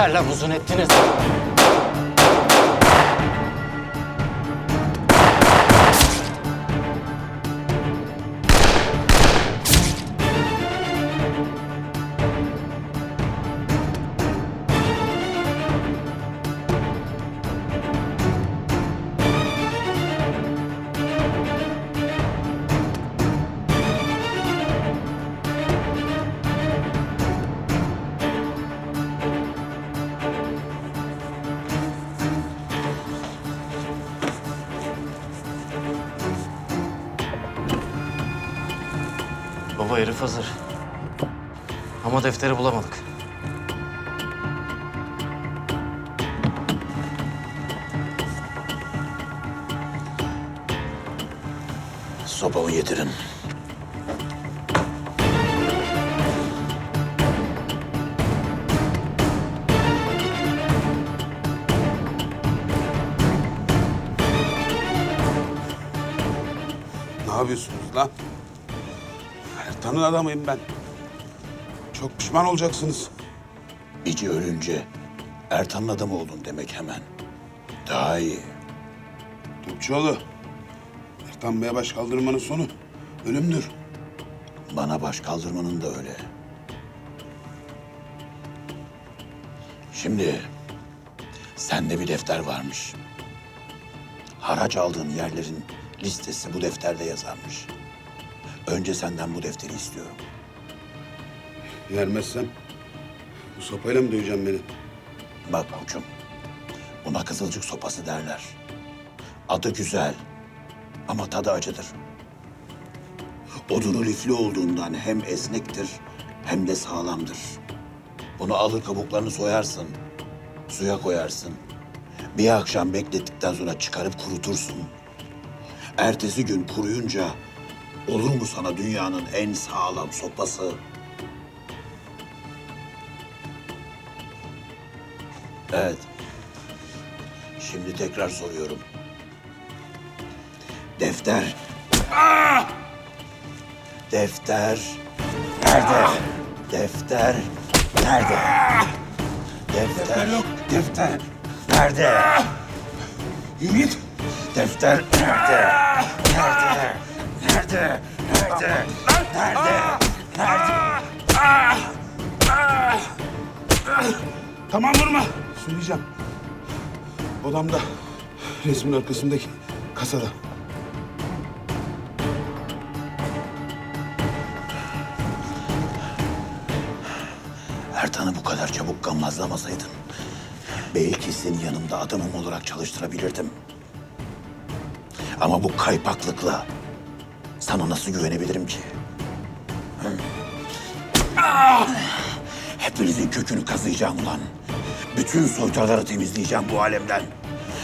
Yeter lan uzun ettiniz. Baba herif hazır. Ama defteri bulamadık. Sopamı getirin. Ne yapıyorsunuz lan? Ertan'ın adamıyım ben. Çok pişman olacaksınız. Bici ölünce Ertan'ın adamı oldun demek hemen. Daha iyi. Topçuoğlu. Ertan Bey'e baş kaldırmanın sonu ölümdür. Bana baş kaldırmanın da öyle. Şimdi sende bir defter varmış. Haraç aldığın yerlerin listesi bu defterde yazarmış. Önce senden bu defteri istiyorum. Vermezsem bu sopayla mı döveceğim beni? Bak koçum, buna kızılcık sopası derler. Adı güzel ama tadı acıdır. Odunu lifli olduğundan hem esnektir hem de sağlamdır. Bunu alır kabuklarını soyarsın, suya koyarsın. Bir akşam beklettikten sonra çıkarıp kurutursun. Ertesi gün kuruyunca olur mu sana dünyanın en sağlam sopası? Evet. Şimdi tekrar soruyorum. Defter. Defter. Nerede? Defter. Nerede? Defter. Defter. Nerede? Yürü git. Defter nerede? Nerede? Nerede? Nerede? Nerede? Nerede? Tamam vurma. Söyleyeceğim. Odamda resmin arkasındaki kasada. Ertan'ı bu kadar çabuk gammazlamasaydın... ...belki seni yanımda adamım olarak çalıştırabilirdim. Ama bu kaypaklıkla... ...sana nasıl güvenebilirim ki? Ah! Hepinizin kökünü kazıyacağım ulan. Bütün soytarıları temizleyeceğim bu alemden.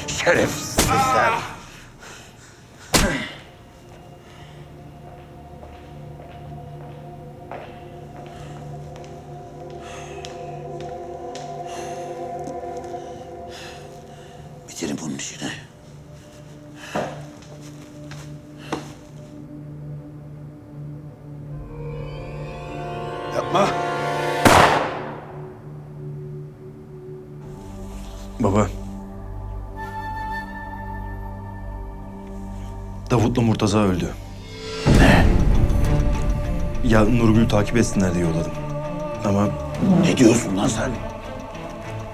Şerefsizler. Bitirin bunun işini. Davut'la Murtaza öldü. Ne? Ya Nurgül'ü takip etsinler diye yolladım. Ama Ne diyorsun lan sen?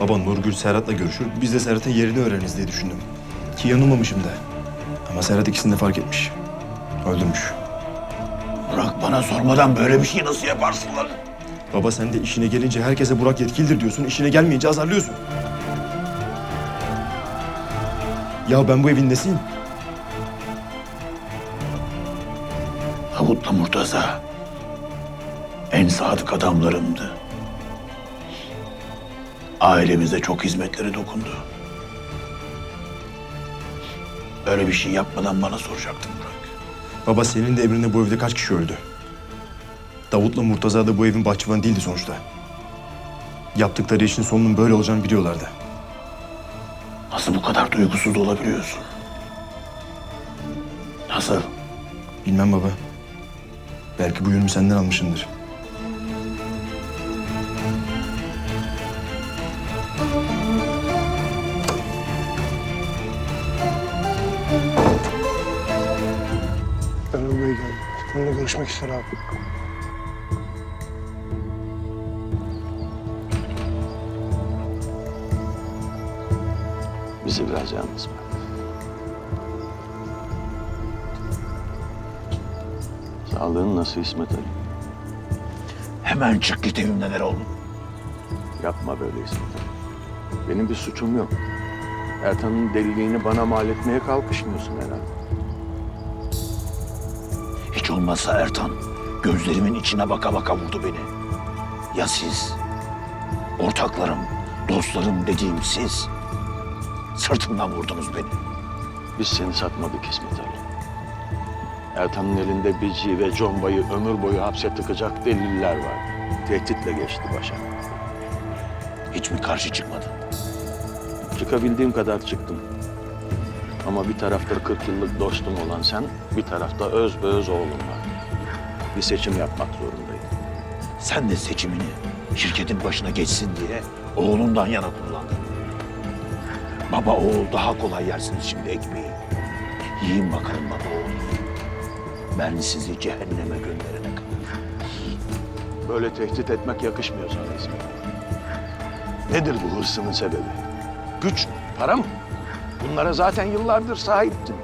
baba Nurgül Serhat'la görüşür. Biz de Serhat'ın yerini öğreniriz diye düşündüm. Ki yanılmamışım da. Ama Serhat ikisini de fark etmiş. Öldürmüş. Burak bana sormadan böyle bir şey nasıl yaparsın lan? Baba sen de işine gelince herkese Burak yetkilidir diyorsun. işine gelmeyince azarlıyorsun. Ya ben bu evin nesiyim? Davut'la Murtaza en sadık adamlarımdı. Ailemize çok hizmetleri dokundu. Böyle bir şey yapmadan bana soracaktın Burak. Baba senin de emrinde bu evde kaç kişi öldü? Davut'la Murtaza da bu evin bahçıvanı değildi sonuçta. Yaptıkları işin sonunun böyle olacağını biliyorlardı. Nasıl bu kadar duygusuz olabiliyorsun? Nasıl? Bilmem baba. Belki bu yönümü senden almışımdır. Ben buraya geldim. Bununla görüşmek ister abi. Bizi biraz yalnız. Sağlığın nasıl İsmet Ali? Hemen çık git evimden Erol. Yapma böyle İsmet Ali. Benim bir suçum yok. Ertan'ın deliliğini bana mal etmeye kalkışmıyorsun herhalde. Hiç olmazsa Ertan gözlerimin içine baka baka vurdu beni. Ya siz? Ortaklarım, dostlarım dediğim siz. Sırtımdan vurdunuz beni. Biz seni satmadık İsmet Ali. Ertan'ın elinde Bici ve Comba'yı ömür boyu hapse tıkacak deliller var. Tehditle geçti başa. Hiç mi karşı çıkmadın? Çıkabildiğim kadar çıktım. Ama bir tarafta 40 yıllık dostum olan sen, bir tarafta öz be öz oğlum var. Bir seçim yapmak zorundayım. Sen de seçimini şirketin başına geçsin diye oğlundan yana kullandın. Baba oğul daha kolay yersiniz şimdi ekmeği. Yiyin bakalım baba oğul. Ben sizi cehenneme gönderene. Böyle tehdit etmek yakışmıyor sana İsmet. Nedir bu hırsının sebebi? Güç? Para mı? Bunlara zaten yıllardır sahiptin.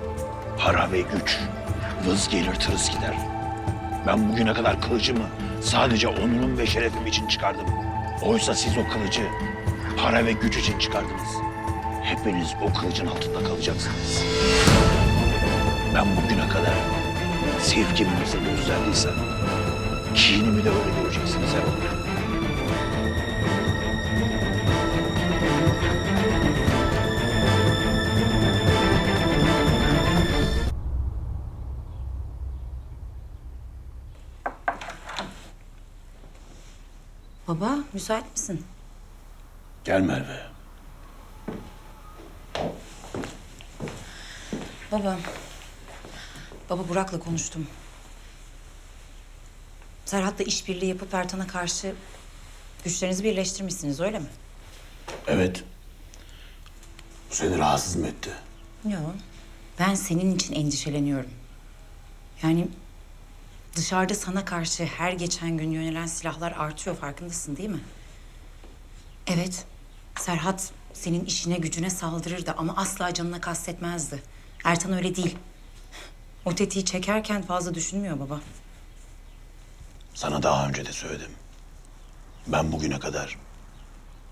Para ve güç vız gelir tırıs gider. Ben bugüne kadar kılıcımı sadece onurum ve şerefim için çıkardım. Oysa siz o kılıcı para ve güç için çıkardınız. Hepiniz o kılıcın altında kalacaksınız. Ben bugüne kadar sevgimi nasıl gösterdiysem kinimi de öyle göreceksiniz Erol. Baba, müsait misin? Gel Merve. Baba, baba Burak'la konuştum. Serhat'la işbirliği yapıp Ertan'a karşı güçlerinizi birleştirmişsiniz, öyle mi? Evet. Seni rahatsız mı etti? Yok. Ben senin için endişeleniyorum. Yani dışarıda sana karşı her geçen gün yönelen silahlar artıyor, farkındasın değil mi? Evet, Serhat senin işine gücüne saldırırdı ama asla canına kastetmezdi. Ertan öyle değil. O tetiği çekerken fazla düşünmüyor baba. Sana daha önce de söyledim. Ben bugüne kadar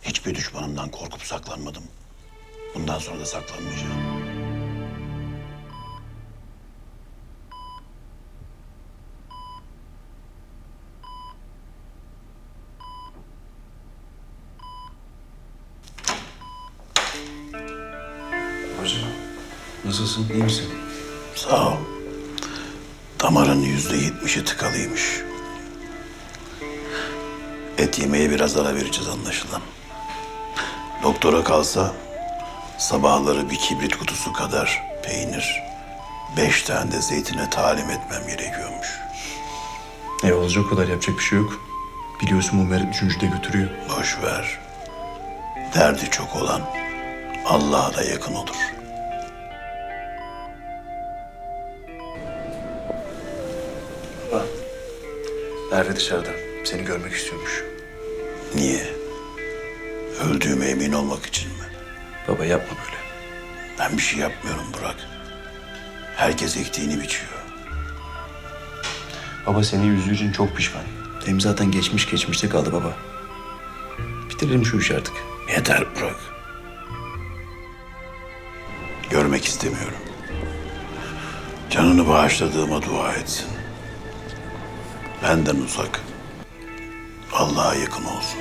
hiçbir düşmanımdan korkup saklanmadım. Bundan sonra da saklanmayacağım. Hocam nasılsın? İyi misin? Sağ ol. Damarın yüzde yetmişi tıkalıymış. Et yemeye biraz ara vereceğiz anlaşılan. Doktora kalsa sabahları bir kibrit kutusu kadar peynir, beş tane de zeytine talim etmem gerekiyormuş. E olacak kadar yapacak bir şey yok. Biliyorsun bu Merit üçüncü de götürüyor. Boş ver. Derdi çok olan Allah'a da yakın olur. Merve dışarıda. Seni görmek istiyormuş. Niye? Öldüğüme emin olmak için mi? Baba yapma böyle. Ben bir şey yapmıyorum Burak. Herkes ektiğini biçiyor. Baba seni yüzdüğü için çok pişman. Hem zaten geçmiş geçmişte kaldı baba. Bitirelim şu işi artık. Yeter Burak. Görmek istemiyorum. Canını bağışladığıma dua etsin. Benden uzak. Allah'a yakın olsun.